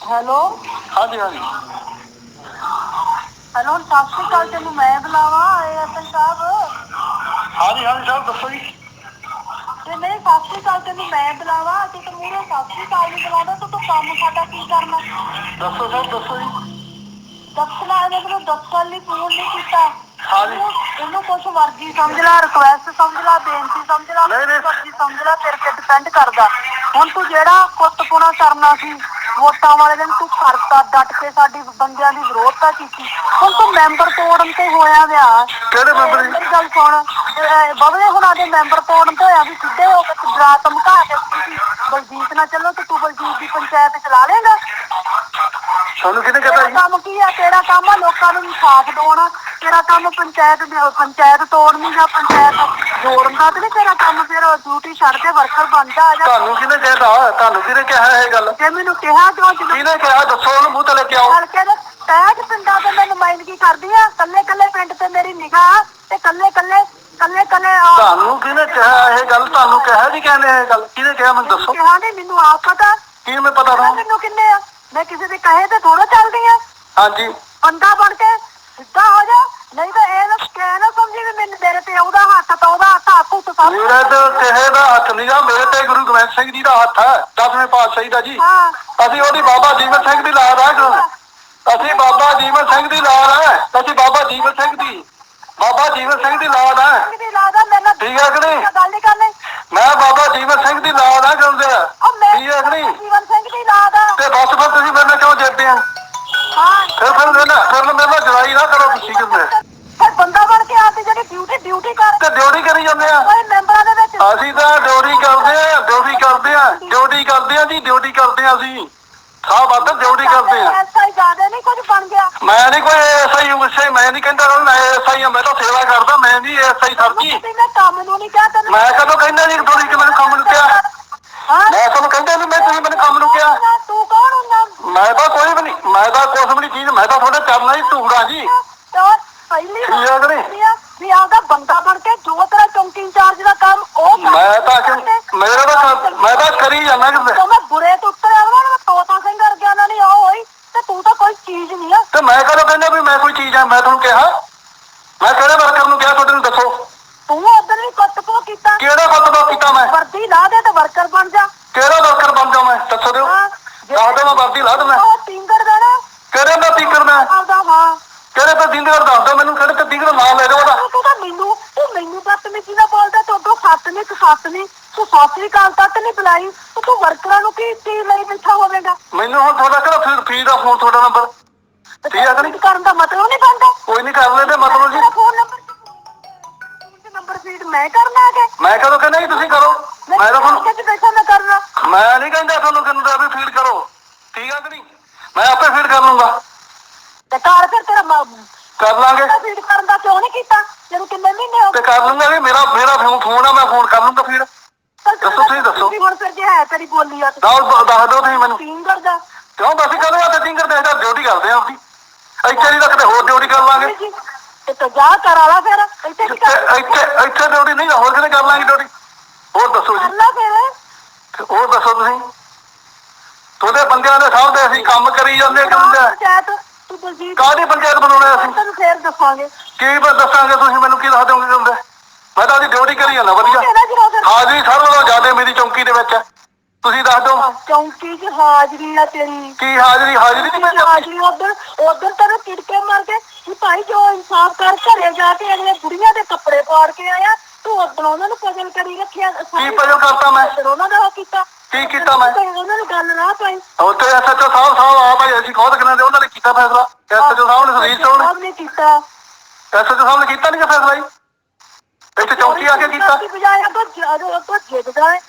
Hello? ਹਾਂਜੀ ਹਾਂਜੀ। Hello ਸਤਿ ਸ਼੍ਰੀ ਅਕਾਲ ਤੈਨੂੰ ਮੈਂ ਬੁਲਾਵਾ ਐਸਐਨ ਸਾਹਿਬ? ਹਾਂਜੀ ਹਾਂਜੀ ਸਾਹਿਬ ਦੱਸੋ ਜੀ। ਤੇ ਨਹੀਂ ਸਤਿ ਸ਼੍ਰੀ ਅਕਾਲ ਤੈਨੂੰ ਮੈਂ ਬੁਲਾਵਾ ਤੇ ਤੂੰ ਮੂਰੇ ਸਤਿ ਸ਼੍ਰੀ ਅਕਾਲ ਨਹੀਂ ਬੁਲਾਉਂਦਾ ਤਾਂ ਤੂੰ ਕੰਮ ਸਾਡਾ ਕੀ ਕਰਨਾ? ਦੱਸੋ ਸਾਹਿਬ ਦੱਸੋ ਜੀ। ਦੱਸਣਾ ਇਹਨੇ ਮੈਨੂੰ ਦੱਸਣ ਲਈ ਫੋਨ ਨਹੀਂ ਕੀਤਾ। ਹਾਂਜੀ। ਇਹਨੂੰ- ਇਹਨੂੰ ਕੁਛ ਮਰਜ਼ੀ ਸਮਝ ਲੈ ਰਿਕੁਐਸਟ ਸਮਝ ਲੈ ਬੇਨਤੀ ਸਮਝ ਲੈ ਨਹੀਂ, ਨਹੀਂ। ਸਮਝ ਲੈ ਤੇਰੇ ਤੇ ਡਿਪੈਂਡ ਕਰਦਾ। ਹੁਣ ਤੂੰ ਜਿਹੜਾ ਪੁੱਤਪੁਣਾ ਕਰਨਾ ਸੀ ਵੋਟਾਂ ਵਾਲੇ ਦਿਨ ਤੂੰ ਕਰਤਾ ਡਟ ਕੇ ਸਾਡੀ ਬੰਦਿਆਂ ਦੀ ਵਿਰੋਧਤਾ ਕੀਤੀ। ਹੁਣ ਤੂੰ ਮੈਂਬਰ ਤੋੜਨ ਤੇ ਹੋਇਆ ਵਿਆ। ਕਿਹੜੇ ਮੈਂਬਰ ਜੀ? ਮੇਰੀ ਗੱਲ ਸੁਣ ਇਹ ਬਬਲੇ ਹੁਣਾਂ ਦੇ ਮੈਂਬਰ ਤੋੜਨ ਤੇ ਹੋਇਆ ਵੀ ਸਿੱਧੇ ਹੋ ਕੇ ਤੂੰ ਡਰਾ ਧਮਕਾ ਕੇ ਤੁਸੀਂ ਬਲਜੀਤ ਨਾਲ ਚੱਲੋ ਤੇ ਤੂੰ ਬਲਜੀਤ ਦੀ ਪੰਚਾਇਤ ਚਲਾ ਲੇਗਾ ਤੁਹਾਨੂੰ ਕਿਹਨੇ ਕਹਤਾ ਤੇਰਾ ਜੀ? ਕੰਮ ਕੀ ਆ? ਤੇਰਾ ਕੰਮ ਆ ਲੋਕਾਂ ਨੂੰ ਇਨਸਾਫ ਦਿਵਾਉਣਾ। ਤੇਰਾ ਕੰਮ ਪੰਚਾਇਤ ਦੀ- ਪੰਚਾਇਤ ਤੋੜਨੀ ਜਾਂ ਪੰਚਾਇਤ ਜੋੜਨ ਦਾ ਤੇ ਨੀ ਤੇਰਾ ਕੰਮ ਫਿਰ ਡਿਊਟੀ ਛੱਡ ਕੇ ਵਰਕਰ ਬਣ ਜਾ ਆ ਜਾ ਤੁਹਾਨੂੰ ਕਿਹਨੇ ਕਹਿਤਾ ਤੁਹਾਨੂੰ ਕਿਹਨੇ ਕਿਹਾ ਇਹ ਗੱਲ? ਜੇ ਮੈਨੂੰ ਕਿਹਾ ਕਿਉਂ ਜਦੋਂ? ਕਿਹਨੇ ਕਿਹਾ? ਦੱਸੋ ਉਹਨੂੰ ਮੂੰਹ ਤੇ ਲੈ ਕੇ ਆਓ ਹਲਕੇ ਦੇ ਤੈਜ ਪਿੰਡਾਂ ਤੇ ਮੈਂ ਨੁਮਾਇੰਦਗੀ ਕਰਦੀ ਆ? ਕੱਲੇ ਕੱਲੇ ਪਿੰਡ ਤੇ ਮੇਰੀ ਨਿਗਾਹ ਤੇ ਕੱਲੇ ਕੱਲੇ ਕੱਲੇ ਕੱਲੇ ਤੁਹਾਨੂੰ ਕਿਹਨੇ ਕਿਹਾ ਇਹ ਗੱਲ? ਤੁਹਾਨੂੰ ਕਿਹਾ ਨਹੀਂ ਕਹਿੰਦੇ ਇਹ ਗੱਲ? ਕਿਹਨੇ ਕਿਹਾ? ਮੈਨੂੰ ਦੱਸੋ। ਕਿਹਾ ਨਹੀਂ ਮੈਨੂੰ ਆਪ ਪਤਾ। ਕੀ ਮੈਂ ਪਤਾ ਮੈਨੂੰ ਕਿੰਨੇ ਆ? ਮੈਂ ਕਿਸੇ ਦੇ ਕਹੇ ਤੇ ਥੋੜਾ ਚੱਲਦੀ ਆ। ਹਾਂਜੀ। ਬੰਦਾ ਬਣ ਕੇ ਸਿੱਧਾ ਹੋ ਜਾ। ਨਹੀਂ ਤਾਂ ਇਹ ਨਾ ਸਮਝੀ ਵੀ ਮੈਨੂੰ ਮੇਰੇ ਤੇ ਉਹਦਾ ਹੱਥ ਤਾਂ ਉਹਦਾ ਹੱਥ ਹੱਥ ਉੱਤ ਸਭ ਮੇਰੇ ਤੇ ਕਿਸੇ ਦਾ ਹੱਥ ਨਹੀਂ ਗਾ ਮੇਰੇ ਤੇ ਗੁਰੂ ਗੋਬਿੰਦ ਸਿੰਘ ਜੀ ਦਾ ਹੱਥ ਹੈ ਦਸਵੇਂ ਪਾਤਸ਼ਾਹੀ ਦਾ ਜੀ। ਹਾਂ। ਅਸੀਂ ਉਹਦੀ ਬਾਬਾ ਜੀਵਨ ਸਿੰਘ ਦੀ ਲਾਦ ਹੈ ਅਸੀਂ ਬਾਬਾ ਜੀਵਨ ਸਿੰਘ ਦੀ ਲਾਦ ਹੈ ਅਸੀਂ ਬਾਬਾ ਜੀਵਨ ਸਿੰਘ ਦੀ ਬਾਬਾ ਜੀਵਨ ਸਿੰਘ ਦੀ ਲਾਦ ਹੈ। ਠੀਕ ਹੈ ਕਿ ਨਹੀਂ? ਗੱਲ ਨਹੀਂ ਕਰਨੀ। ਮੈਂ ਬਾਬਾ ਜੀਵਨ ਸਿੰਘ ਦੀ ਲਾਦ ਹੈ ਕਹਿੰਦੇ ਠੀਕ ਹੈ ਕਿ ਨਹੀਂ? ਜੀਵਨ ਸਿੰਘ ਦੀ ਲਾਦਾ ਤੇ ਬਸ ਫਿਰ ਤੁਸੀਂ ਮੇਰੇ ਨਾਲ ਕਿਉਂ ਜਿੱਦਦੇ ਆ ਹਾਂ। ਫਿਰ ਫਿਰ ਮੇਰੇ ਨਾਲ ਫਿਰ ਮੇਰੇ ਨਾਲ ਜਵਾਈ ਨਾ ਕਰੋ ਤੁਸੀਂ ਕਹਿੰਦੇ ਫਿਰ ਬੰਦਾ ਬਣ ਕੇ ਆ ਤੇ ਜਿਹੜੀ ਡਿਊਟੀ ਡਿਊਟੀ ਕਰ ਤੇ ਡਿਊਟੀ ਕਰੀ ਜਾਂਦੇ ਆ। ਓਏ ਮੈਂਬਰਾਂ ਦੇ ਵਿੱਚ। ਅਸੀਂ ਤਾਂ ਡਿਊਟੀ ਕਰਦੇ ਆ ਡਿਊਟੀ ਕਰਦੇ ਆ ਡਿਊਟੀ ਕਰਦੇ ਆ ਜੀ ਡਿਊਟੀ ਕਰਦੇ ਆ ਅਸੀਂ। ਸਾਹ ਬਾਤ ਡਿਊਟੀ ਕਰਦੇ ਆ। ਐਸਾ ਹੀ ਜ਼ਿਆਦਾ ਨਹੀਂ ਕੁਝ ਬਣ ਗਿਆ। ਮੈਂ ਨਹੀਂ ਕੋਈ ਐਸਆਈ ਉਸੇ ਮੈਂ ਨਹੀਂ ਕਹਿੰਦਾ ਮੈਂ ਐਸਆਈ ਮੈਂ ਤਾਂ ਸੇਵਾ ਕਰਦਾ ਮੈਂ ਨਹੀਂ ਐਸਆਈ ਸਰ ਜੀ ਮੈਂ ਕੰਮ ਨੂੰ ਨਹੀਂ ਕਿਹਾ ਤੈਨੂੰ ਮੈਂ ਕਦੋਂ ਕਹਿੰਦਾ ਜੀ ਤੁਸੀਂ ਕਿ ਮੈਨੂੰ ਕੰਮ ਨੂੰ ਕਿਹਾ। ਮੈਂ ਤੁਹਾਨੂੰ ਕਹਿੰਦਾ ਵੀ ਮੈਂ ਤੁਸੀਂ ਮੈਨੂੰ ਕੰਮ ਨੂੰ ਕਿਹਾ। ਤੂੰ ਕੌਣ ਹੁੰਦਾ ਮੈਂ ਤਾਂ ਕੋਈ ਵੀ ਨਹੀਂ ਮੈਂ ਤਾਂ ਕੁਛ ਵੀ ਨਹੀਂ ਚੀਜ਼ ਮੈਂ ਤਾਂ ਤੁਹਾਡੇ ਚਰਨਾਂ ਹੀ ਧੂੜਾ ਜੀ। ਤੇ ਪਹਿਲੀ ਠੀਕ ਹੈ ਕਿ ਨਹੀਂ? ਵੀ ਆ ਵੀ ਆਪਦਾ ਬੰਦਾ ਬਣ ਕੇ ਜੋ ਤੇਰਾ ਚੌਂਕੀ ਇੰਚਾਰਜ ਦਾ ਕੰਮ ਉਹ ਕਰ। ਮੈਂ ਤਾਂ ਕਿ ਮੇਰਾ ਤਾਂ ਕੰਮ- ਮੈਂ ਤਾਂ ਕਰੀ ਜਾਂਦਾ ਕਿ ਜਦੋਂ ਮੈਂ ਬੁਰੇ ਤੋਂ ਉੱਤਰ ਆਵਾਂ ਨਾ ਤੋਤਾ ਸਿੰਘ ਵਰਗਿਆਂ ਨਾਲ ਨਹੀਂ ਉਹ ਹੋਈ ਤੇ ਤੂੰ ਤਾਂ ਕੋਈ ਚੀਜ਼ ਨਹੀਂ ਆ ਤੇ ਮੈਂ ਕਦੋਂ ਕਹਿੰਦਾ ਵੀ ਮੈਂ ਕੋਈ ਚੀਜ਼ ਆ ਮੈਂ ਤੁਹਾਨੂੰ ਕਿਹਾ। ਮੈਂ ਕਿਹੜੇ ਵਰਕਰ ਨੂੰ ਕਿਹਾ ਤੁਹਾਡੇ ਨੂੰ ਦੱਸੋ। ਤੂੰ ਉਧਰ ਵੀ ਕੁੱਟਪੋ ਕੀਤਾ। ਕਿਹੜਾ ਬਦਲਾ ਕੀਤਾ ਮੈਂ? ਵਰਦੀ ਲਾ ਦੇ ਤੇ ਵਰਕਰ ਬਣ ਜਾ। ਕਿਹੜਾ ਵਰਕਰ ਬਣ ਜਾ ਮੈਂ? ਦੱਸੋ ਦਿਓ। ਦੱਸ ਦਿਓ ਮੈਂ ਵਰਦੀ ਲਾ ਦਵਾਂ ਉਹ ਟਿੰਗਰ ਦਾ ਨਾ। ਕਿਹੜੇ ਦਾ ਟੀਕਰ ਮੈਂ? ਆਪਦਾ ਹਾਂ ਕਿਹੜੇ ਤੇ ਦਿੰਦਰ ਦੱਸ ਦਿਓ ਮੈਨੂੰ ਕਿਹੜੇ ਤੇ ਦਿੰਦਰ ਨਾਮ ਲੈ ਦਿਓ ਉਹਦਾ। ਤੂੰ ਤੂੰ ਮੈਨੂੰ ਤੂੰ ਮੈਨੂੰ ਬਦਤਮੀਜ਼ੀ ਨਾਲ ਬੋਲਦਾ? ਤੂੰ ਅੱਗੋਂ ਸੱਤ ਨਹੀਂ ਤੂੰ ਸੱਤ ਨਹੀਂ ਤੂੰ ਸਾਸਰੀ ਕਾਲ ਤੱਕ ਨਹੀਂ ਬੁਲਾਈ। ਤੇ ਵਰਕਰਾਂ ਨੂੰ ਕੀ ਚੀਜ਼ ਲਈ ਬੈਠਾ ਹੋਵੇਗਾ? ਮੈਨੂੰ ਹੁਣ ਤੁਹਾਡਾ ਕਿਹੜਾ ਫੀ ਫੀ ਦਾ ਫੋਨ ਤੁਹਾਡਾ ਨੰਬਰ ਠੀਕ ਹੈ ਕਿ ਨਹੀਂ? ਕਰਨ ਦਾ ਮਤਲਬ ਨਹੀਂ ਬਣਦਾ। ਕੋਈ ਨਹੀਂ ਕਰ ਲੈਂਦੇ ਮਤਲਬ ਜੀ। ਫੋਨ ਨੰਬਰ ਨੰਬਰ ਫੀਡ ਮੈਂ ਕਰਨਾ ਹੈ ਮੈਂ ਕਦੋਂ ਕਹਿੰਦਾ ਜੀ ਤੁਸੀਂ ਕਰੋ? ਮੈਂ ਤਾਂ ਤੁਹਾਨੂੰ ਕਿੱਥੇ ਬੈਠਾ ਮੈਂ ਕਰਨਾ। ਮੈਂ ਨਹੀਂ ਕਹਿੰਦਾ ਤੁਹਾਨੂੰ ਕਹਿੰਦਾ ਵੀ ਫੀਡ ਕਰੋ। ਠੀਕ ਹੈ ਕਿ ਨਹੀਂ? ਮੈਂ ਆਪੇ ਫੀਡ ਕਰ ਲੂੰਗਾ। ਤੇ ਘਰ ਫਿਰ ਤੇਰਾ ਕਰ ਲਾਂਗੇ। ਫੀਡ ਕਰਨ ਦਾ ਕਿਉਂ ਨਹੀਂ ਕੀਤਾ? ਜਦੋਂ ਕਿੰਨੇ ਮਹੀਨੇ ਹੋ ਤੇ ਕਰ ਲੂੰਗਾ ਵੀ ਮੇਰਾ ਮੇਰਾ ਫੋਨ ਫੋਨ ਆ ਮੈਂ ਫੋਨ ਕਰ ਲੂੰਗਾ ਫੀਡ ਗਏ ਦੱਸੋ ਤੁਸੀਂ ਦੱਸੋ। ਵੀ ਹੁਣ ਫਿਰ ਜੇ ਹੈ ਤੇਰੀ ਬੋਲੀ ਆ ਤੇ ਦੱਸ ਦੱਸ ਦਿਓ ਤੁਸੀਂ ਮੈਨੂੰ ਟੀਮ ਕਰਦਾ ਕਿਉਂ ਬਸ ਕਦੋਂ ਆ ਤੇ ਟਿੰਗਰ ਦੇ ਦਾ ਡਿਊਟੀ ਕਰਦੇ ਆ ਆਪਦੀ ਇੱਥੇ ਨਹੀਂ ਤਾਂ ਕਿਤੇ ਹੋਰ ਡਿਊਟੀ ਕਰ ਲਾਂਗੇ ਤੇ ਤੂੰ ਜਾ ਕਰ ਆਲਾ ਫਿਰ ਇੱਥੇ ਕੀ ਇੱਥੇ ਕਰ ਇੱਥੇ ਇੱਥੇ ਡਿਊਟੀ ਨਹੀਂ ਹੋਰ ਕਿਤੇ ਕਰ ਲਾਂਗੇ ਡਿਊਟੀ? ਹੋਰ ਦੱਸੋ ਕਰ ਜੀ ਲਾ ਫਿਰ। ਤੇ ਹੋਰ ਦੱਸੋ ਤੁਸੀਂ। ਤੁਹਾਡੇ ਬੰਦਿਆਂ ਦੇ ਸਾਹਮਣੇ ਅਸੀਂ ਕੰਮ ਕਰੀ ਜਾਂਦੇ ਪੰਚਾਇਤ ਤੂੰ ਬਲਜੀਤ ਕਾਹਦੀ ਪੰਚਾਇਤ ਬਣਾਉਣੇ ਅਸੀਂ? ਤੈਨੂੰ ਫੇਰ ਦੱਸਾਂਗੇ। ਕੀ ਦੱਸਾਂਗੇ ਤੁਸੀਂ? ਮੈਨੂੰ ਕੀ ਦੱਸ ਦਿਓਗੇ ਹੁੰਦੇ ਮੈਂ ਤਾਂ ਡਿਊਟੀ ਕਰੀ ਜਾਂਦਾ ਵਧੀਆ। ਹਾਜ਼ਰੀ ਸਭ ਨਾਲੋਂ ਜ਼ਿਆਦਾ ਮੇਰੀ ਚੌਂਕੀ ਦੇ ਵਿੱਚ ਹੈ। ਤੁਸੀਂ ਦੱਸ ਦਿਓ। ਚੌਂਕੀ 'ਚ ਹਾਜ਼ਰੀ ਆ ਤੇਰੀ। ਕੀ ਹਾਜ਼ਰੀ? ਹਾਜ਼ਰੀ ਨਹੀਂ ਮਿਲ ਜਾਂਦੀ? ਹਾਜ਼ਰੀ ਉਧਰ ਉਧਰ ਤੈਨੂੰ ਟਿੜਕੇ ਮਾਰ ਕੇ ਵੀ ਭਾਈ ਜੋ ਇਨਸਾਫ ਕਰ ਘਰੇ ਜਾ ਕੇ ਅਗਲੇ ਬੁੜੀਆਂ ਦੇ ਕੱਪੜੇ ਪਾੜ ਕੇ ਆਇਆ ਤੂੰ ਉਦੋਂ ਉਹਨਾਂ ਨੂੰ ਪਜਲ ਕਰੀ ਰੱਖਿਆ। ਕੀ ਪਜਲ ਕਰਤਾ ਮੈਂ? ਫਿਰ ਉਹਨਾਂ ਦਾ ਉਹ ਕੀਤਾ। ਕੀ ਕੀਤਾ ਮੈਂ? ਤੇ ਉਹਨਾਂ ਨੂੰ ਗੱਲ ਨਾ ਪਾਈ। ਉੱਥੇ ਐਸਐਚਓ ਸਾਹਿਬ ਸਾਹਿਬ ਆ ਭਾਈ ਅਸੀਂ ਖੁਦ ਕਿਨਾਂ ਦੇ ਉਹਨਾਂ ਨੇ ਕੀਤਾ ਫੈਸਲਾ। ਐਸਐਚਓ ਸਾਹਿਬ ਨੇ ਸੁਨੀਲ ਸਾਹਿਬ ਨੇ ਸਭ ਨੇ ਕੀਤਾ। ਐਸਐਚਓ ਸਾਹਿਬ ਨੇ ਕੀਤਾ ਨਹੀਂ ਫੈਸਲਾ ਜੀ? ਇੱਥੇ ਚੌਂਕੀ ਆ ਕੇ ਕੀਤਾ। ਦੀ ਬਜਾਏ ਅੱਗੋਂ ਜਦੋਂ ਅੱਗੋਂ ਜਿੱਦਦਾ ਹੈ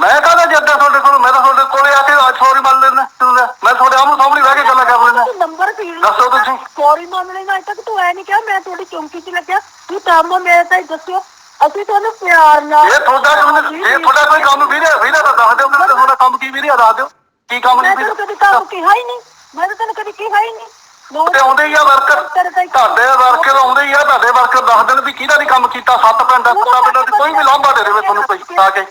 ਮੈਂ ਕਹਦਾ ਜੱਦਾ ਤੁਹਾਡੇ ਕੋਲ? ਮੈਂ ਤਾਂ ਤੁਹਾਡੇ ਕੋਲੇ ਆ ਕੇ ਸੌਰੀ ਮੰਨ ਲੈਣਾ। ਮੈਂ ਤੁਹਾਡੇ ਆਮੂ ਸਾਹਮਣੇ ਬਹਿ ਕੇ ਗੱਲਾਂ ਕਰ ਲੈਣਾ ਨੰਬਰ ਫੀਡ ਦੱਸੋ ਤੁਸੀਂ। ਸੌਰੀ ਮੰਨ ਲੈਣਾ ਅਜੇ ਤੱਕ ਤੂੰ ਐ ਨਹੀਂ ਕਿਹਾ ਮੈਂ ਤੁਹਾਡੀ ਚੌਂਕੀ 'ਚ ਲੱਗਿਆ। ਤੂੰ ਕੰਮ ਮੇਰੇ ਤਾਂ ਦੱਸਿਓ। ਅਸੀਂ ਤੁਹਾਨੂੰ ਪਿਆਰ ਨਾਲ ਇਹ ਤੁਹਾਡਾ ਇਹ ਤੁਹਾਡਾ ਕੋਈ ਕੰਮ ਵੀਰੇ ਵੀਰੇ ਦਾ ਦੱਸ ਦਿਓ ਮੈਨੂੰ ਤੁਹਾਡਾ ਕੰਮ ਕੀ ਵੀਰੇ ਦੱਸ ਦਿਓ। ਕੀ ਕੰਮ ਮੈਂ ਨਹੀਂ ਵੀਰੇ? ਕਦੀ ਕੰਮ ਕਿਹਾ ਹੀ ਨਹੀਂ। ਮੈਂ ਤਾਂ ਤੈਨੂੰ ਕਦੀ ਕਿਹਾ ਹੀ ਨਹੀਂ। ਨੋ ਤੇ ਆਉਂਦੇ ਹੀ ਆ ਵਰਕਰ। ਤੁਹਾਡੇ ਵਰਕਰ ਆਉਂਦੇ ਹੀ ਆ ਤੁਹਾਡੇ ਵਰਕਰ ਦੱਸ ਦੇਣ ਵੀ ਕਿਹਦਾ ਨਹੀਂ ਕੰਮ ਕੀਤਾ ਸੱਤ ਪਿੰਡ ਸੱਤਾਂ ਪਿੰਡਾਂ 'ਚ ਕੋਈ ਵੀ ਲਾਂਭਾ ਦੇ ਦੇਵੇ ਤੁਹਾਨੂੰ ਕੋਈ ਆ ਕੇ।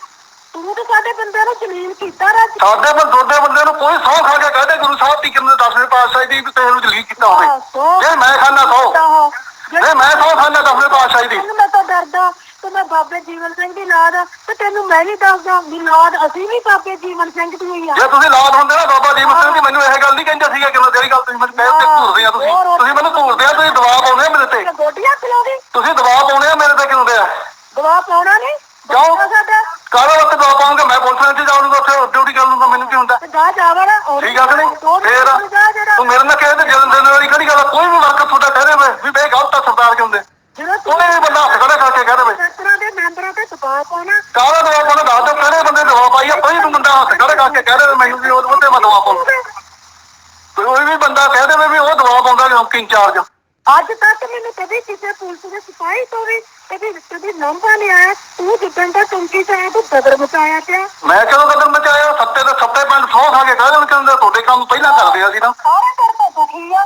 ਤੂੰ ਤਾਂ ਸਾਡੇ ਬੰਦਿਆਂ ਨੂੰ ਜ਼ਲੀਲ ਕੀਤਾ ਰਾਜ ਸਾਡੇ ਪਰ ਦੋਦੇ ਬੰਦੇ ਨੂੰ ਕੋਈ ਸੌ ਖਾ ਕੇ ਕਹਦੇ ਗੁਰੂ ਸਾਹਿਬ ਟੀਕਰ ਨੇ ਦਸਵੇਂ ਪਾਤਸ਼ਾਹ ਦੀ ਵੀ ਤੈਨੂੰ ਜਲੀਲ ਕੀਤਾ ਹੋਵੇ। ਜੇ ਮੈਂ ਖਾਨਾ ਸੌ ਜੇ ਮੈਂ ਸੌ ਖਾਨਾ ਦਸਵੇਂ ਪਾਤਸ਼ਾਹ ਦੀ। ਤੈਨੂੰ ਮੈਂ ਤਾਂ ਡਰਦਾ ਤੇ ਮੈਂ ਬਾਬੇ ਜੀਵਨ ਸਿੰਘ ਦੀ ਲਾਦ ਆ ਤੇ ਤੈਨੂੰ ਮੈਂ ਵੀ ਦੱਸਦਾ ਵੀ ਲਾਦ ਅਸੀਂ ਵੀ ਬਾਬੇ ਜੀਵਨ ਸਿੰਘ ਦੀ ਹੋਈ ਆ। ਜੇ ਤੁਸੀਂ ਲਾਦ ਹੁੰਦੇ ਨਾ ਬਾਬਾ ਦੀਪ ਸਿੰਘ ਜੀ ਮੈਨੂੰ ਇਹ ਗੱਲ ਨਹੀਂ ਕਹਿੰਦੇ ਸੀਗੇ ਕਿ ਮੈਂ ਤੇਰੀ ਗੱਲ ਤੁਸੀਂ ਮੈਨੂੰ ਕਹਿ ਤੇ ਘੂਰਦੇ ਆ ਤੁਸੀਂ। ਤੁਸੀਂ ਮੈਨੂੰ ਘੂਰਦੇ ਆ ਤੁਸੀਂ ਦਬਾਅ ਪਾਉਂਦੇ ਆ ਮੇਰੇ ਤੇ। ਤੇ ਗੋਡੀਆਂ ਖਿਲਾਉਂਦੀ? ਤੁਸੀਂ ਦਬਾਅ ਪਾਉਂਦੇ ਆ ਮੇਰੇ ਤੇ ਕਿਉਂ ਦੇ ਆ? ਦਵਾ ਪਾਉਣਾ ਨਹੀਂ? ਕਿਉਂ? ਬੱਚਾ ਸਾਡਾ ਕਾਹਦੇ ਵਾਸਤੇ ਦਬਾਅ ਪਾਉਂਗੇ ਮੈਂ ਪੁਲਿਸ ਵਿੱਚ ਜਾਊਂਗਾ ਉੱਥੇ ਡਿਊਟੀ ਕਰ ਲੂੰਗਾ ਮੈਨੂੰ ਕੀ ਹੁੰਦਾ। ਜਾ ਜਾਵੜ ਔਰ ਠੀਕ ਆ ਕਿ ਨਹੀਂ? ਫੇਰ ਜਾ ਤੂੰ ਮੇਰੇ ਨਾਲ ਕਹੇ ਤੇ ਜਨਮ ਦਿਨ ਵਾਲੀ ਕਿਹੜੀ ਗੱਲ ਆ? ਕੋਈ ਵੀ ਵਰਕਰ ਤੁਹਾਡਾ ਕਹਿ ਦੇਵੇ ਵੀ ਬੇ ਗਲਤ ਆ ਸਰਦਾਰ ਕਿਉਂ ਦੇ ਜਿਹੜਾ ਕੋਈ ਵੀ ਬੰਦਾ ਹੱਥ ਖੜੇ ਕਰਕੇ ਕਹਿ ਦੇਵੇ। ਸਰਕਾਰਾਂ ਦੇ ਮੈਂਬਰਾਂ ਤੇ ਦਬਾਅ ਪਾਉਣਾ। ਕਾਹਦਾ ਦਬਾਅ ਪਾਉਣਾ? ਦੱਸ ਦਿਓ ਕਿਹੜੇ ਬੰਦੇ ਦਬਾਅ ਪਾਈ ਆ? ਕੋਈ ਵੀ ਬੰਦਾ ਹੱਥ ਖੜੇ ਕਰਕੇ ਕਹਿ ਦੇਵੇ ਮੈਨੂੰ ਵੀ ਉਹਦੇ ਉੱਤੇ ਮੈਂ ਦਬਾਅ ਪਾਉਂਦਾ ਕੋਈ ਵੀ ਬੰਦਾ ਕਹਿ ਦੇਵੇ ਵੀ ਉਹ ਦਬਾਅ ਪਾਉਂਦਾ ਚੌਂਕੀ ਇੰਚਾਰਜ। ਅੱਜ ਤੱਕ ਮੈਨੂੰ ਕਦੇ ਕਿਸੇ ਪੁਲਿਸ ਦੇ ਸਿਪਾਹੀ ਤੋਂ ਵੀ ਕਦੇ ਕਦੇ ਲੰਬਾ ਨਹੀਂ ਆਇਆ। ਤੂੰ ਜਿੱਦਣ ਦਾ ਚੌਂਕੀ ਚ ਆਇਆ ਤੂੰ ਬਦਰ ਮਚਾਇਆ ਪਿਆ। ਮੈਂ ਕਦੋਂ ਕਦਮ ਮਚਾਇਆ? ਸੱਤੇ ਦੇ ਸੱਤੇ ਪਿੰਡ ਸੌ ਖਾ ਕੇ ਕਹਿ ਦੇਣ ਕਹਿੰਦੇ ਤੁਹਾਡੇ ਕੰਮ ਪਹਿਲਾਂ ਕਰਦੇ ਆ ਸੀ ਨਾ ਸਾਰੇ ਤੇਰੇ ਤੋਂ ਦੁਖੀ ਆ।